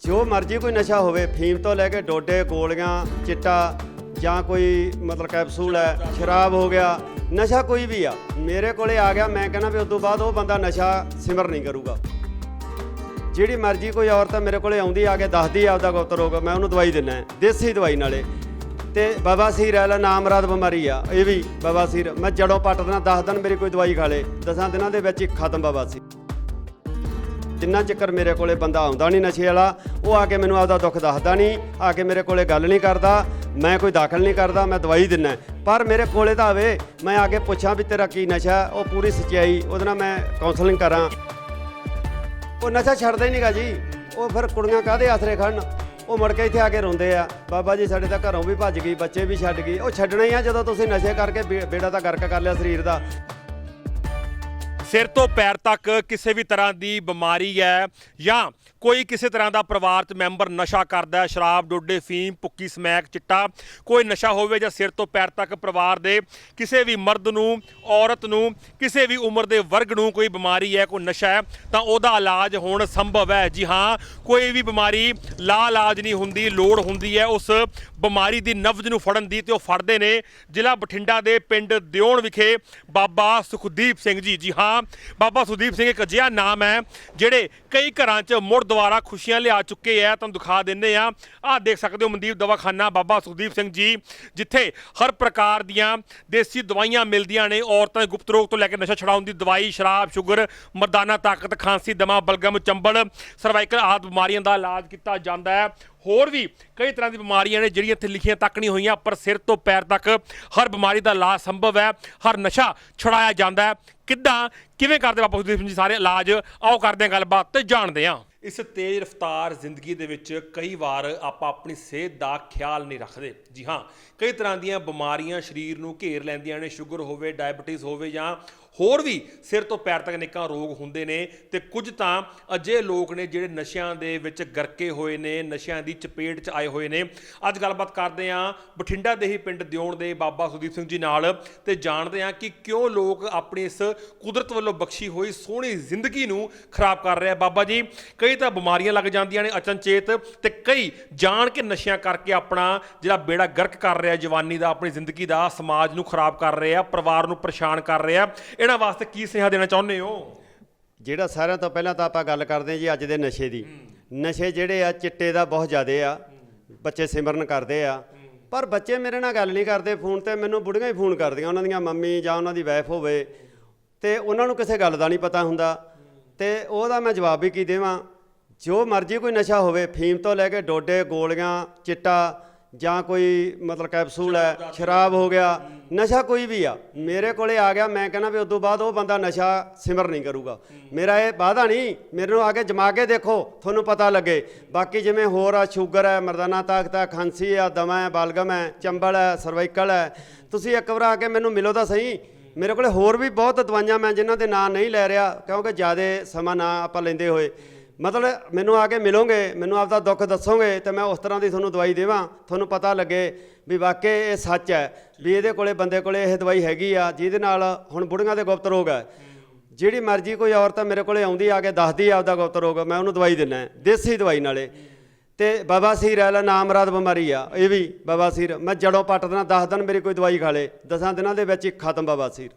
ਜੋ ਮਰਜ਼ੀ ਕੋਈ ਨਸ਼ਾ ਹੋਵੇ, ਫੀਮ ਤੋਂ ਲੈ ਕੇ ਡੋਡੇ, ਗੋਲੀਆਂ, ਚਿੱਟਾ ਜਾਂ ਕੋਈ ਮਤਲਬ ਕੈਪਸੂਲ ਹੈ, ਸ਼ਰਾਬ ਹੋ ਗਿਆ, ਨਸ਼ਾ ਕੋਈ ਵੀ ਆ, ਮੇਰੇ ਕੋਲੇ ਆ ਗਿਆ, ਮੈਂ ਕਹਿੰਦਾ ਵੀ ਉਸ ਤੋਂ ਬਾਅਦ ਉਹ ਬੰਦਾ ਨਸ਼ਾ ਸਿਮਰ ਨਹੀਂ ਕਰੂਗਾ। ਜਿਹੜੀ ਮਰਜ਼ੀ ਕੋਈ ਔਰਤ ਮੇਰੇ ਕੋਲੇ ਆਉਂਦੀ, ਆ ਕੇ ਦੱਸਦੀ ਆ ਆਪਦਾ ਗੋਤਰ ਰੋਗ, ਮੈਂ ਉਹਨੂੰ ਦਵਾਈ ਦਿੰਨਾ ਦੇਸੀ ਦਵਾਈ ਨਾਲੇ। ਤੇ ਬਵਾਸੀਰ ਹੈ, ਲਾ ਨਾਮਰਾਦ ਬਿਮਾਰੀ ਆ, ਇਹ ਵੀ ਬਵਾਸੀਰ ਮੈਂ ਜੜੋਂ ਪੱਟ ਦੇਣਾ 10 ਦਿਨ ਮੇਰੀ ਕੋਈ ਦਵਾਈ ਖਾ ਲੇ 10 ਦਿਨਾਂ ਦੇ ਵਿੱਚ ਹੀ ਖਤਮ ਬਾਬਾ ਬਵਾਸੀਰ ਜਿੰਨਾ ਚੱਕਰ ਮੇਰੇ ਕੋਲੇ ਬੰਦਾ ਆਉਂਦਾ ਨਹੀਂ ਨਸ਼ੇ ਵਾਲਾ, ਉਹ ਆ ਕੇ ਮੈਨੂੰ ਆਪਦਾ ਦੁੱਖ ਦੱਸਦਾ ਨਹੀਂ, ਆ ਕੇ ਮੇਰੇ ਕੋਲੇ ਗੱਲ ਨਹੀਂ ਕਰਦਾ, ਮੈਂ ਕੋਈ ਦਾਖਲ ਨਹੀਂ ਕਰਦਾ, ਮੈਂ ਦਵਾਈ ਦਿੰਨਾ ਪਰ ਮੇਰੇ ਕੋਲੇ ਤਾਂ ਆਵੇ, ਮੈਂ ਆ ਕੇ ਪੁੱਛਾਂ ਵੀ ਤੇਰਾ ਕੀ ਨਸ਼ਾ, ਉਹ ਪੂਰੀ ਸੱਚਾਈ, ਉਹਦੇ ਨਾਲ ਮੈਂ ਕਾਉਂਸਲਿੰਗ ਕਰਾਂ। ਉਹ ਨਸ਼ਾ ਛੱਡਦਾ ਹੀ ਨਹੀਂਗਾ ਜੀ। ਉਹ ਫਿਰ ਕੁੜੀਆਂ ਕਾਹਦੇ ਆਸਰੇ ਖੜਨ? ਉਹ ਮੁੜ ਕੇ ਇੱਥੇ ਆ ਕੇ ਰੋਂਦੇ ਆ, ਬਾਬਾ ਜੀ, ਸਾਡੇ ਤਾਂ ਘਰੋਂ ਵੀ ਭੱਜ ਗਈ, ਬੱਚੇ ਵੀ ਛੱਡ ਗਈ ਉਹ ਛੱਡਣਾ ਹੀ ਆ ਜਦੋਂ ਤੁਸੀਂ ਨਸ਼ੇ ਕਰਕੇ ਬੇ- ਬੇੜਾ ਤਾਂ ਗਰਕ ਕਰ ਲਿਆ ਸਰੀਰ ਦਾ। ਸਿਰ ਤੋਂ ਪੈਰ ਤੱਕ ਕਿਸੇ ਵੀ ਤਰ੍ਹਾਂ ਦੀ ਬਿਮਾਰੀ ਹੈ ਜਾਂ ਕੋਈ ਕਿਸੇ ਤਰ੍ਹਾਂ ਦਾ ਪਰਿਵਾਰ 'ਚ ਮੈਂਬਰ ਨਸ਼ਾ ਕਰਦਾ ਹੈ, ਸ਼ਰਾਬ, ਡੋਡੇ, ਫੀਮ, ਭੁੱਕੀ, ਸਮੈਕ, ਚਿੱਟਾ, ਕੋਈ ਨਸ਼ਾ ਹੋਵੇ ਜਾਂ ਸਿਰ ਤੋਂ ਪੈਰ ਤੱਕ ਪਰਿਵਾਰ ਦੇ ਕਿਸੇ ਵੀ ਮਰਦ ਨੂੰ, ਔਰਤ ਨੂੰ, ਕਿਸੇ ਵੀ ਉਮਰ ਦੇ ਵਰਗ ਨੂੰ ਕੋਈ ਬਿਮਾਰੀ ਹੈ, ਕੋਈ ਨਸ਼ਾ ਹੈ, ਤਾਂ ਉਹਦਾ ਇਲਾਜ ਹੋਣ ਸੰਭਵ ਹੈ। ਜੀ ਹਾਂ, ਕੋਈ ਵੀ ਬਿਮਾਰੀ ਲਾ ਇਲਾਜ ਨਹੀਂ ਹੁੰਦੀ, ਲੋੜ ਹੁੰਦੀ ਹੈ। ਉਸ ਬਿਮਾਰੀ ਦੀ ਨਬਜ਼ ਨੂੰ ਫੜਨ ਦੀ ਤੇ ਉਹ ਫੜਦੇ ਨੇ ਜ਼ਿਲ੍ਹਾ ਬਠਿੰਡਾ ਦੇ ਪਿੰਡ ਦਿਉਣ ਵਿਖੇ ਬਾਬਾ ਸੁਖਦੀਪ ਸਿੰਘ ਜੀ। ਜੀ ਹਾਂ ਬਾਬਾ ਸੁਖਦੀਪ ਸਿੰਘ ਇੱਕ ਅਜਿਹਾ ਨਾਮ ਹੈ, ਜਿਹੜੇ ਕਈ ਘਰਾਂ 'ਚ ਮੁੜ ਦੁਬਾਰਾ ਖੁਸ਼ੀਆਂ ਲਿਆ ਚੁੱਕੇ ਆ, ਤੁਹਾਨੂੰ ਦਿਖਾ ਦਿੰਦੇ ਆ। ਆਹ ਦੇਖ ਸਕਦੇ ਹੋ ਮਨਦੀਪ ਦਵਾਖਾਨਾ, ਬਾਬਾ ਸੁਖਦੀਪ ਸਿੰਘ ਜੀ, ਜਿੱਥੇ ਹਰ ਪ੍ਰਕਾਰ ਦੀਆਂ ਦੇਸੀ ਦਵਾਈਆਂ ਮਿਲਦੀਆਂ ਨੇ, ਔਰਤਾਂ ਦੇ ਗੁਪਤ ਰੋਗ ਤੋਂ ਲੈ ਕੇ ਨਸ਼ਾ ਛਡਾਉਣ ਦੀ ਦਵਾਈ, ਸ਼ਰਾਬ, ਸ਼ੂਗਰ, ਮਰਦਾਨਾ, ਤਾਕਤ, ਖਾਂਸੀ, ਦਮਾ, ਬਲਗਮ, ਚੰਬਲ, ਸਰਵਾਈਕਲ ਆਦਿ ਬਿਮਾਰੀਆਂ ਦਾ ਇਲਾਜ ਕੀਤਾ ਜਾਂਦਾ ਹੈ। ਹੋਰ ਵੀ ਕਈ ਤਰ੍ਹਾਂ ਦੀ ਬਿਮਾਰੀਆਂ ਨੇ, ਜਿਹੜੀਆਂ ਇੱਥੇ ਲਿਖੀਆਂ ਤੱਕ ਨਹੀਂ ਹੋਈਆਂ, ਪਰ ਸਿਰ ਤੋਂ ਪੈਰ ਤੱਕ ਹਰ ਬਿਮਾਰੀ ਦਾ ਇਲਾਜ ਸੰਭਵ ਹੈ, ਹਰ ਨਸ਼ਾ ਛੁਡਾਇਆ ਜਾਂਦਾ ਹੈ। ਕਿੱਦਾਂ, ਕਿਵੇਂ ਕਰਦੇ ਬਾਬਾ ਸੁਖਦੀਪ ਸਿੰਘ ਜੀ ਸਾਰੇ ਇਲਾਜ? ਆਓ ਕਰਦੇ ਹਾਂ ਗੱਲਬਾਤ ਤੇ ਜਾਣਦੇ ਹਾਂ। ਇਸ ਤੇਜ਼ ਰਫ਼ਤਾਰ ਜ਼ਿੰਦਗੀ ਦੇ ਵਿੱਚ ਕਈ ਵਾਰ ਆਪਾਂ ਆਪਣੀ ਸਿਹਤ ਦਾ ਖਿਆਲ ਨਹੀਂ ਰੱਖਦੇ। ਜੀ ਹਾਂ, ਕਈ ਤਰ੍ਹਾਂ ਦੀਆਂ ਬਿਮਾਰੀਆਂ ਸਰੀਰ ਨੂੰ ਘੇਰ ਲੈਂਦੀਆਂ ਨੇ, ਸ਼ੂਗਰ ਹੋਵੇ, ਡਾਇਬਟੀਜ਼ ਹੋਵੇ ਜਾਂ ਹੋਰ ਵੀ ਸਿਰ ਤੋਂ ਪੈਰ ਤੱਕ ਨਿੱਕਾ ਰੋਗ ਹੁੰਦੇ ਨੇ ਤੇ ਕੁਝ ਤਾਂ ਅਜੇ ਲੋਕ ਨੇ ਜਿਹੜੇ ਨਸ਼ਿਆਂ ਦੇ ਵਿੱਚ ਗਰਕੇ ਹੋਏ ਨੇ, ਨਸ਼ਿਆਂ ਦੀ ਚਪੇਟ 'ਚ ਆਏ ਹੋਏ ਨੇ। ਅੱਜ ਗੱਲਬਾਤ ਕਰਦੇ ਆਂ ਬਠਿੰਡਾ ਦੇ ਹੀ ਪਿੰਡ ਦਿਉਣ ਦੇ ਬਾਬਾ ਸੁਦੀਪ ਸਿੰਘ ਜੀ ਨਾਲ ਤੇ ਜਾਣਦੇ ਆਂ ਕਿ ਕਿਉਂ ਲੋਕ ਆਪਣੀ ਇਸ ਕੁਦਰਤ ਵੱਲੋਂ ਬਖਸ਼ੀ ਹੋਈ ਸੋਹਣੀ ਜ਼ਿੰਦਗੀ ਨੂੰ ਖਰਾਬ ਕਰ ਰਿਹਾ ਬਾਬਾ ਜੀ, ਕਈ ਕਈ ਤਾਂ ਬਿਮਾਰੀਆਂ ਲੱਗ ਜਾਂਦੀਆਂ ਨੇ ਅਚਨਚੇਤ ਤੇ ਕਈ ਜਾਣ ਕੇ ਨਸ਼ਿਆਂ ਕਰਕੇ ਆਪਣਾ ਜਿਹੜਾ ਬੇੜਾ ਗਰਕ ਕਰ ਰਿਹਾ ਜਵਾਨੀ ਦਾ, ਆਪਣੀ ਜ਼ਿੰਦਗੀ ਦਾ, ਸਮਾਜ ਨੂੰ ਖਰਾਬ ਕਰ ਰਿਹਾ, ਪਰਿਵਾਰ ਨੂੰ ਪਰੇਸ਼ਾਨ ਕਰ ਰਿਹਾ। ਇਹਨਾਂ ਵਾਸਤੇ ਕੀ ਸੁਨੇਹਾ ਦੇਣਾ ਚਾਹੁੰਦੇ ਹੋ? ਜਿਹੜਾ ਸਾਰਿਆਂ ਤੋਂ ਪਹਿਲਾਂ ਤਾਂ ਆਪਾਂ ਗੱਲ ਕਰਦੇ ਹਾਂ ਜੀ ਅੱਜ ਦੇ ਨਸ਼ੇ ਦੀ। ਨਸ਼ੇ ਜਿਹੜੇ ਆ, ਚਿੱਟੇ ਦਾ ਬਹੁਤ ਜ਼ਿਆਦੇ ਆ। ਬੱਚੇ ਸਿਮਰਨ ਕਰਦੇ ਆ। ਪਰ ਬੱਚੇ ਮੇਰੇ ਨਾਲ ਗੱਲ ਨਹੀਂ ਕਰਦੇ, ਫੋਨ ਤੇ ਮੈਨੂੰ ਬੁੜੀਆਂ ਹੀ ਫੋਨ ਕਰਦੀਆਂ, ਉਹਨਾਂ ਦੀਆਂ ਮੰਮੀ ਜਾਂ ਉਹਨਾਂ ਦੀ ਵਾਈਫ ਹੋਵੇ। ਤੇ ਉਹਨਾਂ ਨੂੰ ਕਿਸੇ ਗੱਲ ਦਾ ਨਹੀਂ ਪਤਾ ਹੁੰਦਾ। ਤੇ ਉਹਦਾ ਮੈਂ ਜਵਾਬ ਵੀ ਕੀ ਦੇਵਾਂ? ਜੋ ਮਰਜ਼ੀ ਕੋਈ ਨਸ਼ਾ ਹੋਵੇ ਫੀਮ ਤੋਂ ਲੈ ਕੇ ਡੋਡੇ ਗੋਲੀਆਂ ਚਿੱਟਾ ਜਾਂ ਕੋਈ ਮਤਲਬ ਕੈਪਸੂਲ ਹੈ ਸ਼ਰਾਬ ਹੋ ਗਿਆ ਨਸ਼ਾ ਕੋਈ ਵੀ ਆ ਮੇਰੇ ਕੋਲੇ ਆ ਗਿਆ ਮੈਂ ਕਹਿੰਦਾ ਵੀ ਉਸ ਤੋਂ ਬਾਅਦ ਉਹ ਬੰਦਾ ਨਸ਼ਾ ਸਿਮਰ ਨਹੀਂ ਕਰੂਗਾ। ਮੇਰਾ ਇਹ ਵਾਅਦਾ ਨਹੀਂ ਮੇਰੇ ਨੂੰ ਆ ਕੇ ਜਮਾ ਕੇ ਦੇਖੋ ਤੁਹਾਨੂੰ ਪਤਾ ਲੱਗੇ। ਬਾਕੀ ਜਿਵੇਂ ਹੋਰ ਆ ਸ਼ੂਗਰ ਹੈ ਮਰਦਾਨਾ ਤਾਕਤ ਹੈ ਖਾਂਸੀ ਆ ਦਮਾ ਹੈ ਬਲਗਮ ਹੈ ਚੰਬਲ ਹੈ ਸਰਵਾਈਕਲ ਹੈ ਤੁਸੀਂ ਇੱਕ ਵਾਰ ਆ ਕੇ ਮੈਨੂੰ ਮਿਲੋ ਤਾਂ ਸਹੀ। ਮੇਰੇ ਕੋਲੇ ਹੋਰ ਵੀ ਬਹੁਤ ਦਵਾਈਆਂ ਮੈਂ ਜਿਨ੍ਹਾਂ ਦੇ ਨਾਂ ਨਹੀਂ ਲੈ ਰਿਹਾ ਕਿਉਂਕਿ ਜ਼ਿਆਦਾ ਸਮਾਂ ਨਾ ਆਪਾਂ ਲੈਂਦੇ ਹੋਏ। ਮਤਲਬ ਮੈਨੂੰ ਆ ਕੇ ਮਿਲੋਗੇ, ਮੈਨੂੰ ਆਪਦਾ ਦੁੱਖ ਦੱਸੋਗੇ ਤੇ ਮੈਂ ਉਸ ਤਰ੍ਹਾਂ ਦੀ ਤੁਹਾਨੂੰ ਦਵਾਈ ਦੇਵਾਂ। ਤੁਹਾਨੂੰ ਪਤਾ ਲੱਗੇ ਵੀ ਵਾਕਈ ਇਹ ਸੱਚ ਹੈ ਵੀ ਇਹਦੇ ਕੋਲੇ ਬੰਦੇ ਕੋਲੇ ਇਹ ਦਵਾਈ ਹੈਗੀ ਆ, ਜਿਹਦੇ ਨਾਲ ਹੁਣ ਬੁੜੀਆਂ ਦੇ ਗੁਪਤ ਰੋਗ ਹੈ। ਜਿਹੜੀ ਮਰਜ਼ੀ ਕੋਈ ਔਰਤ ਮੇਰੇ ਕੋਲੇ ਆਉਂਦੀ ਆ ਕੇ ਦੱਸਦੀ ਆ ਆਪਦਾ ਗੁਪਤ ਰੋਗ, ਮੈਂ ਉਹਨੂੰ ਦਵਾਈ ਦਿੰਨਾ ਦੇਸੀ ਦਵਾਈ ਨਾਲੇ। ਤੇ ਬਵਾਸੀਰ ਹੈ ਲਾ ਨਾਮਰਾਦ ਬਿਮਾਰੀ ਆ, ਇਹ ਵੀ ਬਵਾਸੀਰ ਮੈਂ ਜੜੋਂ ਪੱਟ ਦੇਣਾ 10 ਦਿਨ ਮੇਰੀ ਕੋਈ ਦਵਾਈ ਖਾ ਲੇ 10 ਦਿਨਾਂ ਦੇ ਵਿੱਚ ਹੀ ਖਤਮ ਬਵਾਸੀਰ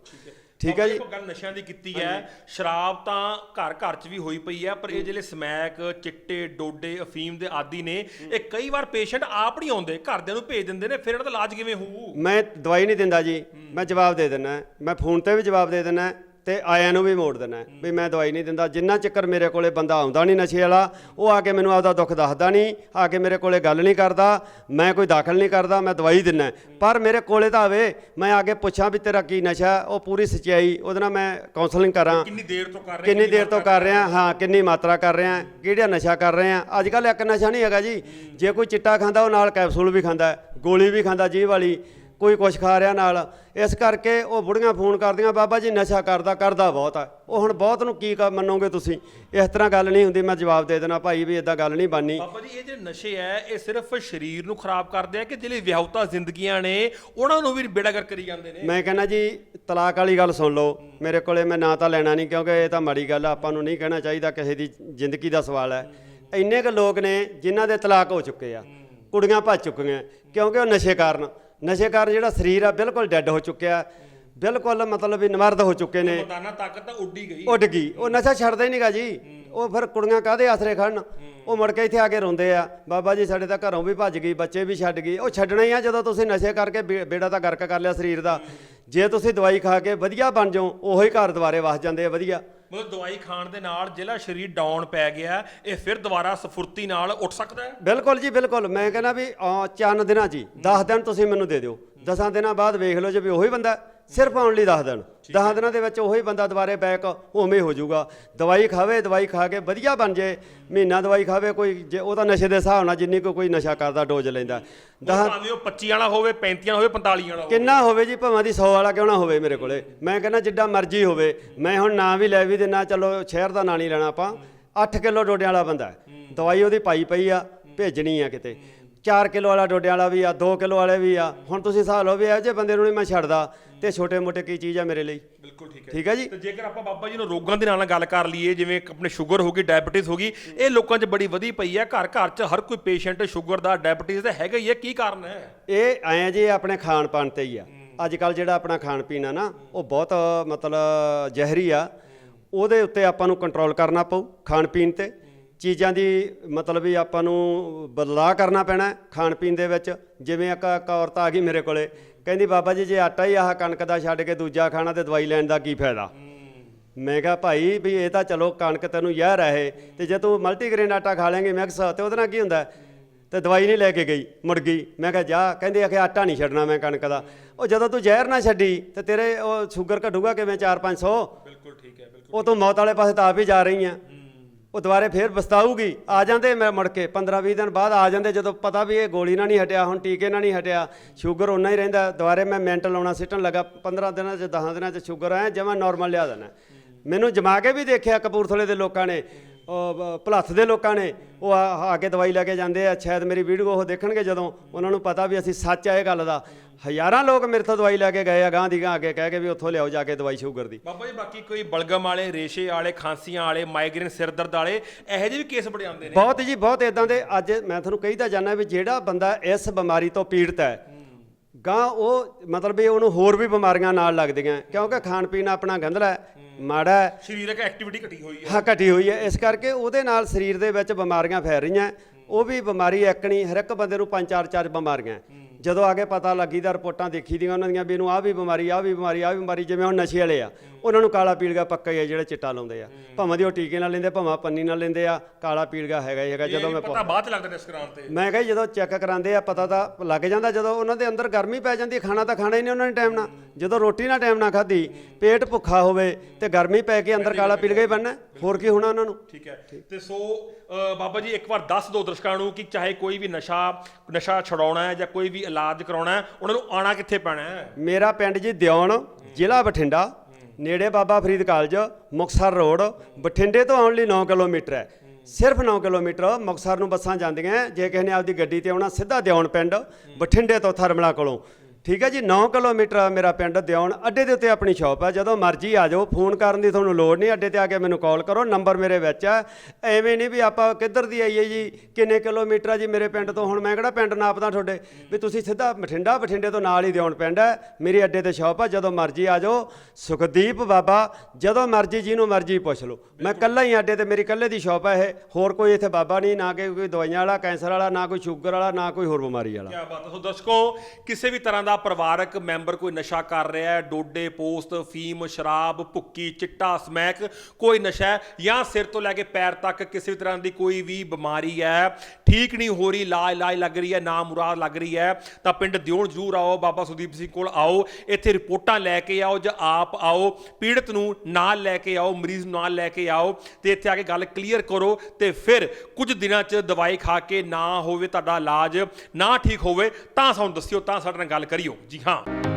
ਠੀਕ ਹੈ ਜੀ। ਦੇਖੋ ਗੱਲ ਨਸ਼ਿਆਂ ਦੀ ਕੀਤੀ ਹੈ। ਸ਼ਰਾਬ ਤਾਂ ਘਰ ਘਰ 'ਚ ਵੀ ਹੋਈ ਪਈ ਹੈ ਪਰ ਇਹ ਜਿਹੜੇ ਸਮੈਕ ਚਿੱਟੇ ਡੋਡੇ ਅਫੀਮ ਦੇ ਆਦੀ ਨੇ ਇਹ ਕਈ ਵਾਰ ਪੇਸ਼ੈਂਟ ਆਪ ਨਹੀਂ ਆਉਂਦੇ ਘਰਦਿਆਂ ਨੂੰ ਭੇਜ ਦਿੰਦੇ ਨੇ ਫਿਰ ਇਹਨਾਂ ਦਾ ਇਲਾਜ ਕਿਵੇਂ ਹੋਊ? ਮੈਂ ਦਵਾਈ ਨਹੀਂ ਦਿੰਦਾ ਜੀ। ਮੈਂ ਜਵਾਬ ਦੇ ਦਿੰਦਾ। ਮੈਂ ਫੋਨ ਤੇ ਵੀ ਜਵਾਬ ਦੇ ਦਿੰਦਾ। ਤੇ ਆਇਆਂ ਨੂੰ ਵੀ ਮੋੜ ਦਿੰਦਾ ਵੀ ਮੈਂ ਦਵਾਈ ਨਹੀਂ ਦਿੰਦਾ। ਜਿੰਨਾ ਚੱਕਰ ਮੇਰੇ ਕੋਲੇ ਬੰਦਾ ਆਉਂਦਾ ਨਹੀਂ ਨਸ਼ੇ ਵਾਲਾ ਉਹ ਆ ਕੇ ਮੈਨੂੰ ਆਪਦਾ ਦੁੱਖ ਦੱਸਦਾ ਨਹੀਂ ਆ ਕੇ ਮੇਰੇ ਕੋਲੇ ਗੱਲ ਨਹੀਂ ਕਰਦਾ ਮੈਂ ਕੋਈ ਦਾਖਲ ਨਹੀਂ ਕਰਦਾ ਮੈਂ ਦਵਾਈ ਦਿੰਦਾ ਪਰ ਮੇਰੇ ਕੋਲੇ ਤਾਂ ਆਵੇ ਮੈਂ ਆ ਕੇ ਪੁੱਛਾਂ ਵੀ ਤੇਰਾ ਕੀ ਨਸ਼ਾ ਉਹ ਪੂਰੀ ਸੱਚਾਈ ਉਹਦੇ ਨਾਲ ਮੈਂ ਕਾਉਂਸਲਿੰਗ ਕਰਾਂ। ਕਿੰਨੀ ਦੇਰ ਤੋਂ ਕਰ ਰਹੇ ਕਿੰਨੀ ਦੇਰ ਤੋਂ ਕਰ ਰਹੇ ਹਾਂ ਕਿੰਨੀ ਮਾਤਰਾ ਕਰ ਰਹੇ ਕਿਹੜਾ ਨਸ਼ਾ ਕਰ ਰਹੇ ਆ। ਅੱਜ ਕੱਲ ਇੱਕ ਨਸ਼ਾ ਨਹੀਂ ਹੈਗਾ ਜੀ। ਜੇ ਕੋਈ ਚਿੱਟਾ ਖਾਂਦਾ ਉਹ ਨਾਲ ਕੈਪਸੂਲ ਵੀ ਖਾਂਦਾ ਗੋਲੀ ਵੀ ਖਾਂਦਾ ਜੀਭ ਵਾਲੀ। ਕੋਈ ਕੁਛ ਖਾ ਰਿਹਾ ਨਾਲ। ਇਸ ਕਰਕੇ ਉਹ ਬੁੜੀਆਂ ਫੋਨ ਕਰਦੀਆਂ ਬਾਬਾ ਜੀ ਨਸ਼ਾ ਕਰਦਾ ਕਰਦਾ ਬਹੁਤ ਆ। ਉਹ ਹੁਣ ਬਹੁਤ ਨੂੰ ਕੀ ਮੰਨੋਗੇ ਤੁਸੀਂ? ਇਸ ਤਰ੍ਹਾਂ ਗੱਲ ਨਹੀਂ ਹੁੰਦੀ ਮੈਂ ਜਵਾਬ ਦੇ ਦੇਣਾ ਭਾਈ ਵੀ ਇਦਾਂ ਗੱਲ ਨਹੀਂ ਬਾਨੀ ਬਾਬਾ ਜੀ ਇਹ ਜਿਹੜੇ ਨਸ਼ੇ ਹੈ ਇਹ ਸਿਰਫ ਸਰੀਰ ਨੂੰ ਖਰਾਬ ਕਰਦੇ ਆ ਕਿ ਜਿਹੜੇ ਵਿਆਹੁਤਾ ਜ਼ਿੰਦਗੀਆਂ ਨੇ ਉਹਨਾਂ ਨੂੰ ਵੀ ਬੇੜਾਗਰ ਕਰੀ ਜਾਂਦੇ ਨੇ? ਮੈਂ ਕਹਿੰਦਾ ਜੀ ਤਲਾਕ ਵਾਲੀ ਗੱਲ ਸੁਣ ਲਓ। ਮੇਰੇ ਕੋਲੇ ਮੈਂ ਨਾਂ ਤਾਂ ਲੈਣਾ ਨਹੀਂ ਕਿਉਂਕਿ ਇਹ ਤਾਂ ਮਾੜੀ ਗੱਲ ਆ ਆਪਾਂ ਨੂੰ ਨਹੀਂ ਕਹਿਣਾ ਚਾਹੀਦਾ ਕਿਸੇ ਦੀ ਜ਼ਿੰਦਗੀ ਦਾ ਸਵਾਲ ਹੈ। ਇੰਨੇ ਕੁ ਲੋਕ ਨੇ ਜਿਨ੍ਹਾਂ ਦੇ ਤਲਾਕ ਹੋ ਚੁੱਕੇ ਆ। ਕੁੜੀਆਂ ਭੱਜ ਚੁੱਕੀਆਂ ਕਿਉਂਕਿ ਉਹ ਨਸ਼ੇ ਕਾਰਨ ਨਸ਼ੇ ਕਾਰਨ ਜਿਹੜਾ ਸਰੀਰ ਆ ਬਿਲਕੁਲ ਡੈੱਡ ਹੋ ਚੁੱਕਿਆ। ਬਿਲਕੁਲ ਮਤਲਬ ਵੀ ਨਮਰਦ ਹੋ ਚੁੱਕੇ ਨੇ। ਮਰਦਾਨਾ ਤਾਕਤ ਤਾਂ ਉੱਡੀ ਗਈ। ਉੱਡ ਗਈ। ਉਹ ਨਸ਼ਾ ਛੱਡਦਾ ਹੀ ਨਹੀਂਗਾ ਜੀ। ਉਹ ਫਿਰ ਕੁੜੀਆਂ ਕਾਦੇ ਆਸਰੇ ਖੜਨ? ਉਹ ਮੁੜ ਕੇ ਇੱਥੇ ਆ ਕੇ ਰੋਂਦੇ ਆ। ਬਾਬਾ ਜੀ ਸਾਡੇ ਤਾਂ ਘਰੋਂ ਵੀ ਭੱਜ ਗਈ ਬੱਚੇ ਵੀ ਛੱਡ ਗਈ। ਉਹ ਛੱਡਣਾ ਹੀ ਆ ਜਦੋਂ ਤੁਸੀਂ ਨਸ਼ੇ ਕਰਕੇ ਬੇ- ਬੇੜਾ ਤਾਂ ਗਰਕ ਕਰ ਲਿਆ ਸਰੀਰ ਦਾ। ਜੇ ਤੁਸੀਂ ਦਵਾਈ ਖਾ ਕੇ ਵਧੀਆ ਬਣ ਜਾਓ ਉਹੀ ਘਰ ਦੁਆਰੇ ਵਸ ਜਾਂਦੇ ਆ ਵਧੀਆ। ਮਤਲਬ ਦਵਾਈ ਖਾਣ ਦੇ ਨਾਲ ਜਿਹੜਾ ਸਰੀਰ ਡਾਊਨ ਪੈ ਗਿਆ ਇਹ ਫਿਰ ਦੁਬਾਰਾ ਸਫੁਰਤੀ ਨਾਲ ਉੱਠ ਸਕਦਾ ਹੈ? ਬਿਲਕੁਲ ਜੀ ਬਿਲਕੁਲ। ਮੈਂ ਕਹਿੰਦਾ ਵੀ ਅਹ, ਚੰਨ ਦਿਨਾਂ ਜੀ 10 ਦਿਨ ਤੁਸੀਂ ਮੈਨੂੰ ਦੇ ਦਿਓ। 10 ਦਿਨਾਂ ਬਾਅਦ ਵੇਖ ਲਓ ਜੇ ਵੀ ਉਹੀ ਬੰਦਾ ਸਿਰਫ ਆਉਣ ਲਈ 10 ਦਿਨ 10 ਦਿਨਾਂ ਦੇ ਵਿੱਚ ਉਹੀ ਬੰਦਾ ਦੁਬਾਰੇ ਬੈਕ ਉਵੇਂ ਹੋ ਜਾਊਗਾ। ਦਵਾਈ ਖਾਵੇ ਦਵਾਈ ਖਾ ਕੇ ਵਧੀਆ ਬਣ ਜੇ। ਮਹੀਨਾ ਦਵਾਈ ਖਾਵੇ ਕੋਈ ਜੇ ਉਹ ਤਾਂ ਨਸ਼ੇ ਦੇ ਹਿਸਾਬ ਨਾਲ ਜਿੰਨੀ ਕੋਈ ਨਸ਼ਾ ਕਰਦਾ ਡੋਜ਼ ਲੈਂਦਾ। 10 ਭਾਵੇਂ ਉਹ 25 ਵਾਲਾ ਹੋਵੇ 35 ਵਾਲਾ ਹੋਵੇ 45 ਵਾਲਾ ਹੋਵੇ। ਕਿੰਨਾ ਹੋਵੇ ਜੀ ਭਾਵੇਂ ਦੀ 100 ਵਾਲਾ ਕਿਉਂ ਨਾ ਹੋਵੇ ਮੇਰੇ ਕੋਲੇ। ਮੈਂ ਕਹਿੰਦਾ ਜਿੱਡਾ ਮਰਜ਼ੀ ਹੋਵੇ। ਮੈਂ ਹੁਣ ਨਾਂ ਵੀ ਲੈ ਵੀ ਦਿੰਨਾ ਚਲੋ ਸ਼ਹਿਰ ਦਾ ਨਾਂ ਨਹੀਂ ਲੈਣਾ ਆਪਾਂ। 8 ਕਿਲੋ ਡੋਡਿਆਂ ਵਾਲਾ ਬੰਦਾ। ਦਵਾਈ ਉਹਦੀ ਪਾਈ ਪਈ ਆ ਭੇਜਣੀ ਆ ਕਿਤੇ। 4 ਕਿਲੋ ਵਾਲਾ ਡੋਡਿਆਂ ਵਾਲਾ ਵੀ ਆ 2 ਕਿਲੋ ਵਾਲੇ ਵੀ ਆ। ਹੁਣ ਤੁਸੀਂ ਹਿਸਾਬ ਲਓ ਵੀ ਇਹੋ ਜਿਹੇ ਬੰਦੇ ਨੂੰ ਨਹੀਂ ਮੈਂ ਛੱਡਦਾ ਤੇ ਛੋਟੇ ਮੋਟੇ ਕੀ ਚੀਜ਼ ਆ ਮੇਰੇ ਲਈ। ਬਿਲਕੁਲ ਠੀਕ ਹੈ। ਠੀਕ ਹੈ ਜੀ? ਤੇ ਜੇਕਰ ਆਪਾਂ ਬਾਬਾ ਜੀ ਨੂੰ ਰੋਗਾਂ ਦੇ ਨਾਲ ਨਾਲ ਗੱਲ ਕਰ ਲਈਏ ਜਿਵੇਂ ਆਪਣੇ ਸ਼ੂਗਰ ਹੋ ਗਈ ਡਾਇਬੀਟਿਸ ਹੋ ਗਈ ਇਹ ਲੋਕਾਂ 'ਚ ਬੜੀ ਵਧੀ ਪਈ ਹੈ। ਘਰ ਘਰ 'ਚ ਹਰ ਕੋਈ ਪੇਸ਼ੈਂਟ ਸ਼ੂਗਰ ਦਾ ਡਾਇਬੀਟਿਸ ਦਾ ਹੈਗਾ ਹੀ ਹੈ। ਕੀ ਕਾਰਨ ਹੈ? ਇਹ ਆ ਜੀ ਆਪਣੇ ਖਾਣ ਪਾਣ ਤੇ ਹੀ ਆ। ਅੱਜ ਕੱਲ ਜਿਹੜਾ ਆਪਣਾ ਖਾਣ ਪੀਣ ਆ ਨਾ ਉਹ ਬਹੁਤ ਮਤਲਬ ਜ਼ਹਿਰੀ ਆ। ਉਹਦੇ ਉੱਤੇ ਆਪਾਂ ਨੂੰ ਕੰਟਰੋਲ ਕਰਨਾ ਪਊ ਖਾਣ ਪੀਣ ਤੇ। ਚੀਜ਼ਾਂ ਦੀ ਮਤਲਬ ਵੀ ਆਪਾਂ ਨੂੰ ਬਦਲਾਅ ਕਰਨਾ ਪੈਣਾ ਹੈ ਖਾਣ ਪੀਣ ਦੇ ਵਿੱਚ। ਜਿਵੇਂ ਇੱਕ ਇੱਕ ਔਰਤ ਆ ਗਈ ਮੇਰੇ ਕੋਲੇ ਕਹਿੰਦੀ ਬਾਬਾ ਜੀ ਜੇ ਆਟਾ ਹੀ ਆਹ ਕਣਕ ਦਾ ਛੱਡ ਕੇ ਦੂਜਾ ਖਾਣਾ ਤੇ ਦਵਾਈ ਲੈਣ ਦਾ ਕੀ ਫਾਇਦਾ? ਮੈਂ ਕਿਹਾ ਭਾਈ ਵੀ ਇਹ ਤਾਂ ਚਲੋ ਕਣਕ ਤੈਨੂੰ ਯਾਰ ਹੈ ਤੇ ਜੇ ਤੂੰ ਮਲਟੀਗ੍ਰੇਨ ਆਟਾ ਖਾ ਲੇਂਗੇ। ਮਿਕਸ ਤੇ ਉਹਦੇ ਨਾਲ ਕੀ ਹੁੰਦਾ? ਤੇ ਦਵਾਈ ਨਹੀਂ ਲੈ ਕੇ ਗਈ ਮੁੜ ਗਈ। ਮੈਂ ਕਿਹਾ ਜਾ ਕਹਿੰਦੇ ਆਖੇ ਆਟਾ ਨਹੀਂ ਛੱਡਣਾ ਮੈਂ ਕਣਕ ਦਾ। ਉਹ ਜਦੋਂ ਤੂੰ ਜ਼ਹਿਰ ਨਾ ਛੱਡੀ ਤੇ ਤੇਰੇ ਉਹ ਸ਼ੂਗਰ ਘਟੂਗਾ ਕਿਵੇਂ? 4-500 ਬਿਲਕੁਲ ਠੀਕ ਹੈ ਬਿਲਕੁਲ ਉਹ ਤੂੰ ਮੌਤ ਵਾਲੇ ਪਾਸੇ ਤਾਂ ਆਪ ਹੀ ਜਾ ਰਹੀ ਆ। ਉਹ ਦੁਬਾਰੇ ਫੇਰ ਬਸਤਾਊਗੀ ਆ ਜਾਂਦੇ ਮੈਂ ਮੁੜ ਕੇ 15-20 ਦਿਨ ਬਾਅਦ ਆ ਜਾਂਦੇ ਜਦੋਂ ਪਤਾ ਵੀ ਇਹ ਗੋਲੀ ਨਾਲ ਨਹੀਂ ਹਟਿਆ, ਹੁਣ ਟੀਕੇ ਨਾਲ ਨਹੀਂ ਹਟਿਆ। ਸ਼ੂਗਰ ਉਨਾ ਹੀ ਰਹਿੰਦਾ। ਦੁਬਾਰੇ ਮੈਂ ਮੈਂਟਲ ਲਾਉਣਾ ਸਿੱਟਣ ਲੱਗਾ। 15 ਦਿਨਾਂ ਚ 10 ਦਿਨਾਂ ਚ ਸ਼ੂਗਰ ਆਇਆ, ਜਮਾ ਨਾਰਮਲ ਲਿਆ ਦੇਣਾ। ਮੈਨੂੰ ਜਮਾ ਕੇ ਵੀ ਦੇਖਿਆ ਕਪੂਰਥਲੇ ਦੇ ਲੋਕਾਂ ਨੇ। ਭਲੱਥ ਦੇ ਲੋਕਾਂ ਨੇ ਉਹ ਆ ਕੇ ਦਵਾਈ ਲੈ ਕੇ ਜਾਂਦੇ ਆ। ਸ਼ਾਇਦ ਮੇਰੀ ਵੀਡੀਓ ਉਹ ਦੇਖਣਗੇ ਜਦੋਂ ਉਹਨਾਂ ਨੂੰ ਪਤਾ ਵੀ ਅਸੀਂ ਸੱਚ ਆ ਇਹ ਗੱਲ ਦਾ। ਹਜ਼ਾਰਾਂ ਲੋਕ ਮੇਰੇ ਤੋਂ ਦਵਾਈ ਲੈ ਕੇ ਗਏ ਆ ਗਾਂ ਦੀ ਗਾਂ ਅੱਗੇ ਕਹਿ ਕੇ ਵੀ ਉੱਥੋਂ ਲਿਆਓ ਜਾ ਕੇ ਦਵਾਈ ਸ਼ੂਗਰ ਦੀ। ਬਾਬਾ ਜੀ ਬਾਕੀ ਕੋਈ ਬਲਗਮ ਵਾਲੇ ਰੇਸ਼ੇ ਵਾਲੇ ਖਾਂਸੀਆਂ ਵਾਲੇ ਮਾਈਗ੍ਰੇਨ ਸਿਰ ਦਰਦ ਵਾਲੇ ਇਹੋ ਜਿਹੇ ਵੀ ਕੇਸ ਬੜੇ ਆਉਂਦੇ ਨੇ? ਬਹੁਤ ਜੀ ਬਹੁਤ ਇਦਾਂ ਦੇ ਅੱਜ ਮੈਂ ਤੁਹਾਨੂੰ ਕਹੀ ਤਾਂ ਜਾਣਾ ਵੀ ਜਿਹੜਾ ਬੰਦਾ ਇਸ ਬਿਮਾਰੀ ਤੋਂ ਪੀੜਤ ਹੈ ਗਾਂ ਉਹ ਮਤਲਬ ਵੀ ਉਹਨੂੰ ਹੋਰ ਵੀ ਬਿਮਾਰੀਆਂ ਨਾਲ ਲੱਗਦੀਆਂ ਕਿਉਂਕਿ ਖਾਣ ਪੀਣ ਆਪਣਾ ਗੰਧਲਾ ਹੈ ਮਾੜਾ ਹੈ। ਸਰੀਰਕ ਐਕਟੀਵਿਟੀ ਘਟੀ ਹੋਈ ਹੈ। ਹਾਂ ਘਟੀ ਹੋਈ ਹੈ। ਇਸ ਕਰਕੇ ਉਹਦੇ ਨਾਲ ਸਰੀਰ ਦੇ ਵਿੱਚ ਬਿਮਾਰੀਆਂ ਫੈਲ ਰਹੀਆਂ। ਉਹ ਵੀ ਬਿਮਾਰੀ ਐਕਣੀ ਹਰ ਇੱਕ ਬੰਦੇ ਨੂੰ ਪੰਜ ਚਾਰ ਚਾਰ ਬਿਮਾਰੀਆਂ ਹੈ। ਜਦੋਂ ਆਗੇ ਪਤਾ ਲੱਗੀ ਤਾਂ ਰਿਪੋਰਟਾਂ ਦੇਖੀ ਦੀਆਂ ਉਹਨਾਂ ਦੀਆਂ ਵੀ ਇਹਨੂੰ ਆਹ ਵੀ ਬਿਮਾਰੀ ਆਹ ਵੀ ਬਿਮਾਰੀ ਆਹ ਵੀ ਬਿਮਾਰੀ ਜਿਵੇਂ ਹੁਣ ਨਸ਼ੇ ਵਾਲੇ ਆ। ਉਹਨਾਂ ਨੂੰ ਕਾਲਾ ਪੀਲਗਾ ਪੱਕਾ ਹੀ ਹੈ ਜਿਹੜੇ ਚਿੱਟਾ ਲਾਉਂਦੇ ਆ। ਭਾਵੇਂ ਦੀ ਉਹ ਟੀਕੇ ਨਾਲ ਲੈਂਦੇ ਭਾਵੇਂ ਪੰਨੀ ਨਾਲ ਲੈਂਦੇ ਆ ਕਾਲਾ ਪੀਲਗਾ ਹੈਗਾ ਹੀ ਹੈਗਾ ਜਦੋਂ ਮੈਂ ਪਤਾ ਬਾਅਦ ਲੱਗਦਾ ਟੈਸਟ ਕਰਾਉਣ ਤੇ। ਮੈਂ ਕਿਹਾ ਜੀ ਜਦੋਂ ਚੈੱਕ ਕਰਾਉਂਦੇ ਆ ਪਤਾ ਤਾਂ ਲੱਗ ਜਾਂਦਾ ਜਦੋਂ ਉਹਨਾਂ ਦੇ ਅੰਦਰ ਗਰਮੀ ਪੈ ਜਾਂਦੀ ਹੈ, ਖਾਣਾ ਤਾਂ ਖਾਣਾ ਹੀ ਨਹੀਂ ਉਹਨਾਂ ਨੇ ਟਾਈਮ ਨਾਲ। ਜਦੋਂ ਰੋਟੀ ਨਾਲ ਟਾਈਮ ਨਾਲ ਖਾਧੀ ਪੇਟ ਭੁੱਖਾ ਹੋਵੇ ਤੇ ਗਰਮੀ ਪੈ ਕੇ ਅੰਦਰ ਕਾਲਾ ਪੀਲਗਾ ਹੀ। ਬਣਨਾ। ਹੋਰ ਕੀ ਹੋਣਾ ਉਹਨਾਂ ਨੂੰ? ਠੀਕ ਹੈ। ਤੇ ਸੋ ਬਾਬਾ ਜੀ ਇੱਕ ਵਾਰ ਦੱਸ ਦਿਓ ਦਰਸ਼ਕਾਂ ਨੂੰ ਕਿ ਚਾਹੇ ਕੋਈ ਵੀ ਨਸ਼ਾ ਨਸ਼ਾ ਛਡਾਉਣਾ ਹੈ ਜਾਂ ਕੋਈ ਵੀ ਇਲਾਜ ਕਰਾਉਣਾ ਹੈ ਉਹਨਾਂ ਨੂੰ ਆਣਾ ਕਿੱਥੇ ਪੈਣਾ ਹੈ? ਮੇਰਾ ਪਿੰਡ ਜੀ ਦਿਉਣ ਜ਼ਿਲ੍ਹਾ ਬਠਿੰਡਾ। ਨੇੜੇ ਬਾਬਾ ਫਰੀਦ ਕਾਲਜ ਮੁਕਸਰ ਰੋਡ, ਬਠਿੰਡੇ ਤੋਂ ਆਉਣ ਲਈ 9 ਕਿਲੋਮੀਟਰ ਹੈ। ਸਿਰਫ 9 ਕਿਲੋਮੀਟਰ ਮੁਕਸਰ ਨੂੰ ਬੱਸਾਂ ਜਾਂਦੀਆਂ ਜੇ ਕਿਸੇ ਨੇ ਆਪਦੀ ਗੱਡੀ ਤੇ ਆਉਣਾ, ਸਿੱਧਾ ਦਿਉਣ ਪਿੰਡ, ਬਠਿੰਡੇ ਤੋਂ ਥਰਮਲਾ ਕੋਲੋਂ। ਠੀਕ ਹੈ ਜੀ 9 ਕਿਲੋਮੀਟਰ ਮੇਰਾ ਪਿੰਡ ਦਿਉਣ ਅੱਡੇ ਦੇ ਉੱਤੇ ਆਪਣੀ ਸ਼ਾਪ ਹੈ ਜਦੋਂ ਮਰਜ਼ੀ ਆ ਜਾਓ ਫੋਨ ਕਰਨ ਦੀ ਤੁਹਾਨੂੰ ਲੋੜ ਨਹੀਂ ਅੱਡੇ ਤੇ ਆ ਕੇ ਮੈਨੂੰ ਕਾਲ ਕਰੋ ਨੰਬਰ ਮੇਰੇ ਵਿੱਚ ਹੈ ਐਵੇਂ ਨਹੀਂ ਵੀ ਆਪਾਂ ਕਿੱਧਰ ਦੀ ਆਈਏ ਜੀ ਕਿੰਨੇ ਕਿਲੋਮੀਟਰ ਆ ਜੀ ਮੇਰੇ ਪਿੰਡ ਤੋਂ? ਹੁਣ ਮੈਂ ਕਿਹੜਾ ਪਿੰਡ ਨਾਪਦਾ ਤੁਹਾਡੇ? ਵੀ ਤੁਸੀਂ ਸਿੱਧਾ ਬਠਿੰਡਾ ਬਠਿੰਡੇ ਤੋਂ ਨਾਲ ਹੀ ਦਿਉਣ ਪਿੰਡ ਹੈ ਮੇਰੀ ਅੱਡੇ ਤੇ ਸ਼ਾਪ ਆ ਜਦੋਂ ਮਰਜ਼ੀ ਆ ਜਾਓ। ਸੁਖਦੀਪ ਬਾਬਾ ਜਦੋਂ ਮਰਜ਼ੀ ਜਿਹਨੂੰ ਮਰਜ਼ੀ ਪੁੱਛ ਲਓ। ਮੈਂ ਕੱਲਾ ਹੀ ਅੱਡੇ ਤੇ ਮੇਰੀ ਕੱਲੇ ਦੀ ਸ਼ਾਪ ਹੈ ਇਹ। ਹੋਰ ਕੋਈ ਇੱਥੇ ਬਾਬਾ ਨਹੀਂ ਨਾ ਕਿ ਕੋਈ ਦਵਾਈਆਂ ਵਾਲਾ ਕੈਂਸਰ ਵਾਲਾ ਨਾ ਕੋਈ ਸ਼ੂਗਰ ਵਾਲਾ ਨਾ ਕੋਈ ਹੋਰ ਬਿਮਾਰੀ ਵਾਲਾ। ਕੀ ਬਾਤ ਹੈ। ਸੋ ਦਰਸ਼ਕੋ ਕਿਸੇ ਵੀ ਤਰ੍ਹਾਂ ਦਾ ਪਰਿਵਾਰਕ ਮੈਂਬਰ ਕੋਈ ਨਸ਼ਾ ਕਰ ਰਿਹਾ ਹੈ, ਡੋਡੇ, ਪੋਸਤ, ਫੀਮ, ਸ਼ਰਾਬ, ਭੁੱਕੀ, ਚਿੱਟਾ, ਸਮੈਕ, ਕੋਈ ਨਸ਼ਾ ਜਾਂ ਸਿਰ ਤੋਂ ਲੈ ਕੇ ਪੈਰ ਤੱਕ ਕਿਸੇ ਵੀ ਤਰ੍ਹਾਂ ਦੀ ਕੋਈ ਵੀ ਬਿਮਾਰੀ ਹੈ। ਠੀਕ ਨਹੀਂ ਹੋ ਰਹੀ ਇਲਾਜ ਇਲਾਜ ਲੱਗ ਰਹੀ ਹੈ ਨਾ ਮੁਰਾਦ ਲੱਗ ਰਹੀ ਹੈ। ਤਾਂ ਪਿੰਡ ਦਿਉਣ ਜ਼ਰੂਰ ਆਓ, ਬਾਬਾ ਸੁਦੀਪ ਸਿੰਘ ਕੋਲ ਆਓ, ਇੱਥੇ ਰਿਪੋਰਟਾਂ ਲੈ ਕੇ ਆਓ, ਜਾਂ ਆਪ ਆਓ, ਪੀੜਤ ਨੂੰ ਨਾਲ ਲੈ ਕੇ ਆਓ, ਮਰੀਜ਼ ਨੂੰ ਨਾਲ ਲੈ ਕੇ ਆਓ, ਤੇ ਇੱਥੇ ਆ ਕੇ ਗੱਲ ਕਲੀਅਰ ਕਰੋ, ਤੇ ਫਿਰ ਕੁਝ ਦਿਨਾਂ 'ਚ ਦਵਾਈ ਖਾ ਕੇ ਨਾ ਹੋਵੇ ਤੁਹਾਡਾ ਇਲਾਜ, ਨਾ ਠੀਕ ਹੋਵੇ, ਤਾਂ ਸਾਨੂੰ ਦੱਸਿਓ, ਤਾਂ ਸਾਡੇ ਨਾਲ ਗੱਲ ਕਰਿਓ ਜੀ ਹਾਂ